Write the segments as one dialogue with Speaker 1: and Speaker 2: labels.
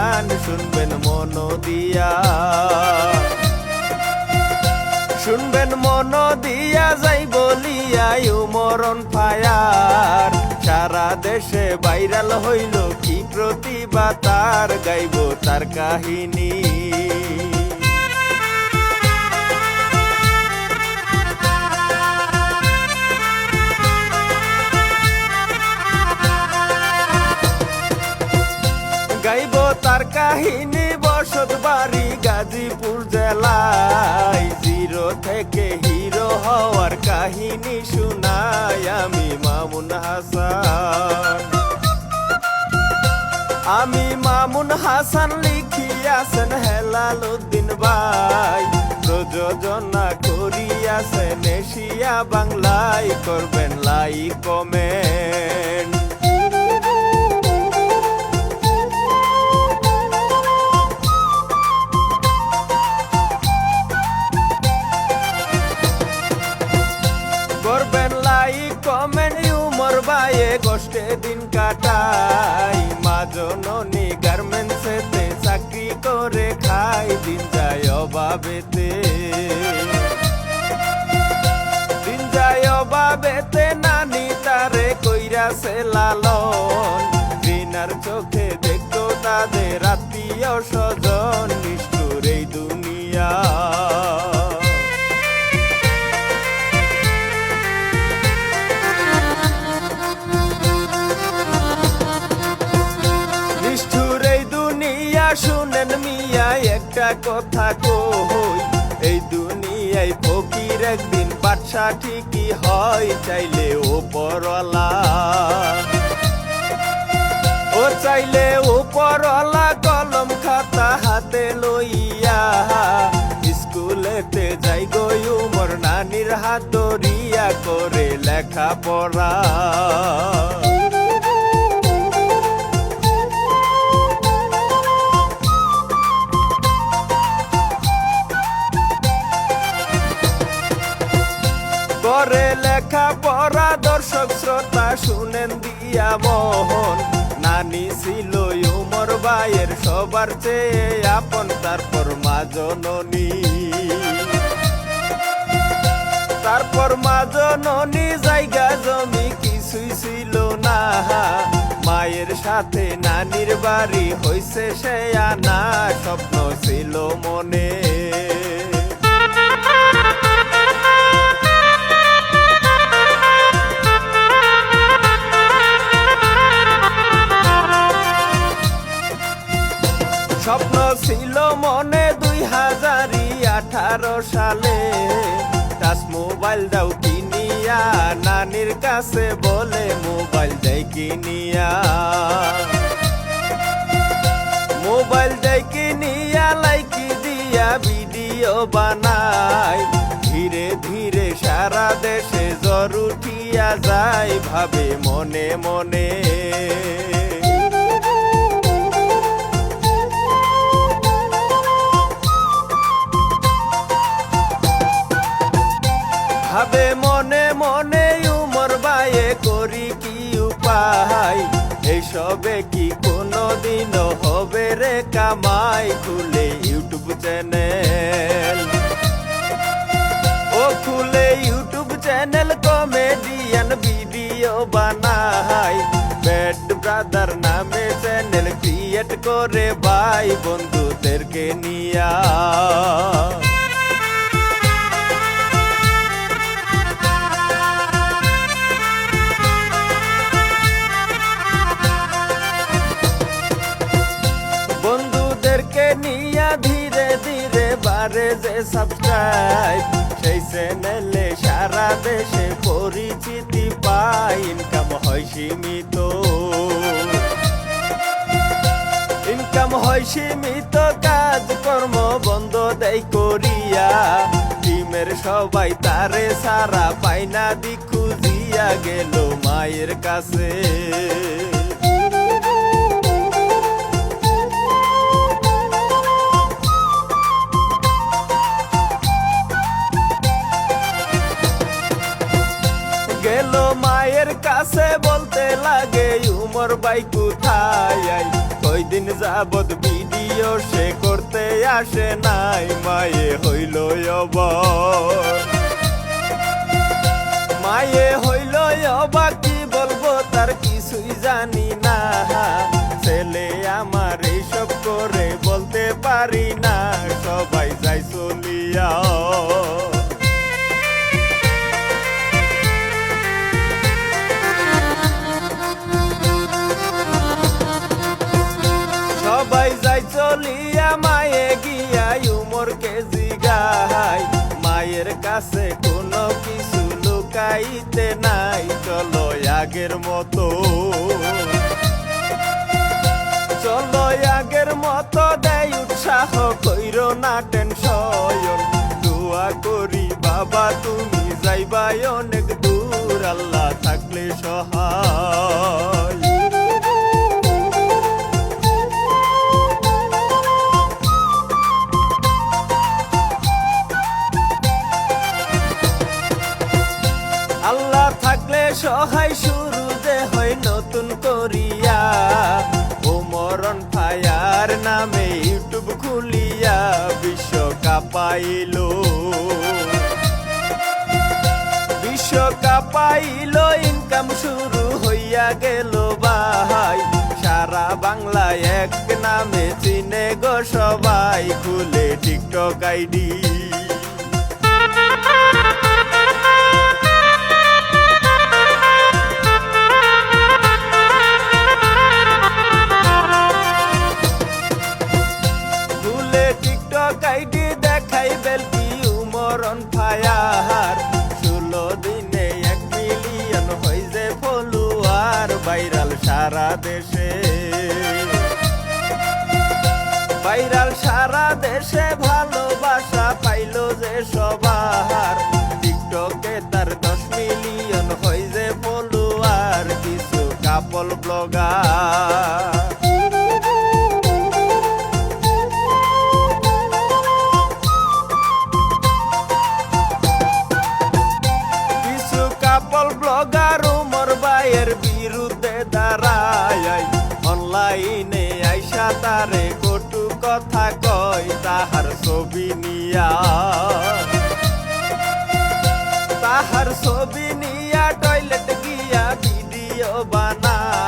Speaker 1: গান শুনবেন মন দিয়া। শুনবেন মন দিয়া যাই বলিয়া মরণ ফায়ার। সারা দেশে ভাইরাল হইল কি প্রতিভা, তার গাইব তার কাহিনী। কাহিনী বসত বাড়ি গাজীপুর জেলায়। জিরো থেকে হিরো হওয়ার কাহিনী শুনাই আমি মামুন হাসান। আমি মামুন হাসান লিখিয়াছেন হেলাল উদ্দিন ভাই। প্রযোজনা করিয়াছেন এশিয়া বাংলায়, করবেন লাইক কমেন্ট। অভাবেতে দিন যায় অভাবেতে নানি তারে কইরা লালন শুনেন মিয়া, একটা কথা কই? এই দুনিয়ায় ফকির একদিন বাদশা ঠিকই হয়, চাইলে ও পরলা। ও চাইলে ও পরলা, কলম খাতা হাতে লইয়া। স্কুলেতে যাই গই উমর নানির হাত ধরিয়া, করে লেখা পড়া করে লেখা পড়া দর্শক শ্রোতা শুনেন দিয়া মোহন। নানি ছিল উমর ভাইয়ের সবার চেয়ে আপন, তারপর মা জননী। তারপর মা জননী জায়গা জমি কিছুই ছিল না। মায়ের সাথে নানির বাড়ি হইছে সে আনা, স্বপ্ন ছিল মনে। মোবাইল দাও কিনিয়া, নানির কাছে বলে মোবাইল দেয় কিনিয়া। মোবাইল দেয় কিনিয়া, লাইকি দিয়া ভিডিও বানাই। ধীরে ধীরে সারা দেশে জ্বর উঠিয়া যায়, ভাবে মনে মনে। দিন হবে রে কামাই খুলে ইউটিউব চ্যানেল। ও খুলে ইউটিউব চ্যানেল কমেডিয়ান ভিডিও বানাই। ব্যাড ব্রাদার নামে চ্যানেল ক্রিয়েট করে ভাই বন্ধুদেরকে নিয়া। সাবস্ক্রাইব সেই চ্যানেলে সারা দেশে পরিচিতি পাই ইনকাম হয় সীমিত। ইনকাম হয় সীমিত কাজ কর্ম বন্ধ দেয় করিয়া। টিমের সবাই তারে সারা পাইনা দি খুঁজিয়া গেল মায়ের কাছে। গেল মায়ের কাছে বলতে লাগে, উমর বাই কোথায়? আই যাবত ভিডিও সে করতে আসে নাই, মায়ে হইল মায়ে হইল অবাক, কি বলব, তার কিছুই জানি না। চলিয়া মায়ে গিয়া উমর কেজি গাই মায়ের কাছে কোনো কিছু লুকাইতে নাই। চলো আগের মতো। চলো আগের মতো দেয় উৎসাহ, কইর না টেনশন। দোয়া করি, বাবা, তুমি যাইবাই অনেক দূর। আল্লাহ থাকলে সহায়। সহায় শুরু যে হয় নতুন করিয়া। ও মরণ ফায়ার নামে ইউটিউব খুলিয়া বিশ্বকাপ পাইল বিশ্বকাপ পাইল ইনকাম শুরু হইয়া গেল ভাই। সারা বাংলায় এক নামে চিনে গো সবাই, খুলে টিকটক আইডি। খুলে টিকটক আইডি দেখাই বেলকি উমরন ফায়ার? ষোলো দিনে এক মিলিয়ন হই যে ফলোয়ার ভাইরাল সারা দেশে। ভাইরাল সারা দেশে ভালোবাসা পাইলো যে সবার। ব্লগার উমর ভাইয়ের বিরুদ্ধে দাঁড়ায়। অনলাইনে আইসা তারে কটু কথা কয়, তাহার ছবি নিয়া। তাহার ছবি নিয়া টয়লেট গিয়া ভিডিও বানায়।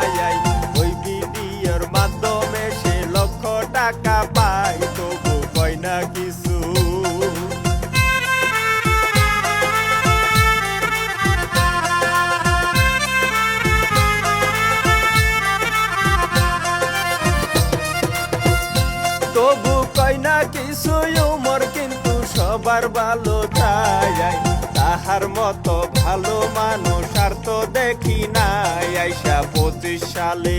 Speaker 1: না কিছু উমর, কিন্তু সবার ভালো চাই তাহার মতো ভালো মানুষ আর তো দেখি নাই আইসা পঁচিশ সালে।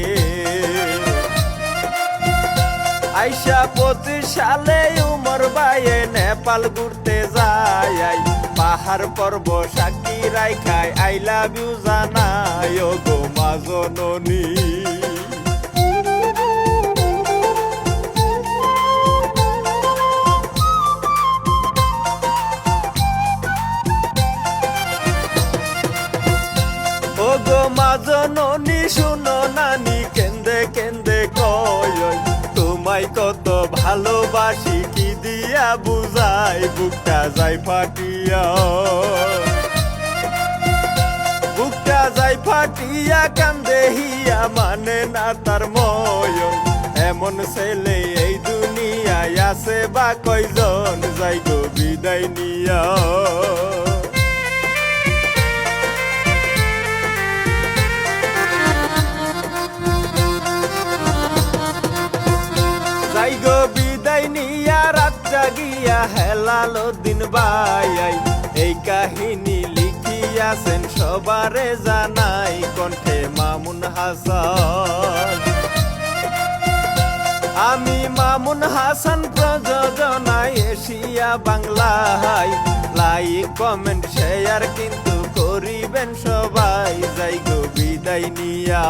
Speaker 1: আইসা পঁচিশ সালে উমর বাইয়ে নেপাল ঘুরতে যায় পাহাড় পর্ব সাক্ষী রাইখায়, আই লাভ ইউ জানায় গো মাজননী গো মাজননি শুনো নানি, কেন্দে কেন্দে কয় তোমায় কত ভালোবাসি, কি দিয়া বুঝাই, বুকটা যাই ফাটিয়া। বুকটা যাই ফাটিয়া, কান্দে হিয়া মানে না তার ময়ন এমন ছেলে এই দুনিয়ায় আছে বা কয়জন যাই গো বিদায় নিয়া। যাই গো বিদায় নিয়া, রাত জাগিয়া হেলালো দিন বাই এই কাহিনী লিখিয়াছেন সবারে জানাই কণ্ঠে মামুন হাসান। আমি মামুন হাসান প্রযোজনায় এশিয়া বাংলায় লাইক, কমেন্ট, শেয়ার কিন্তু করিবেন সবাই। যাই গো বিদায় নিয়া।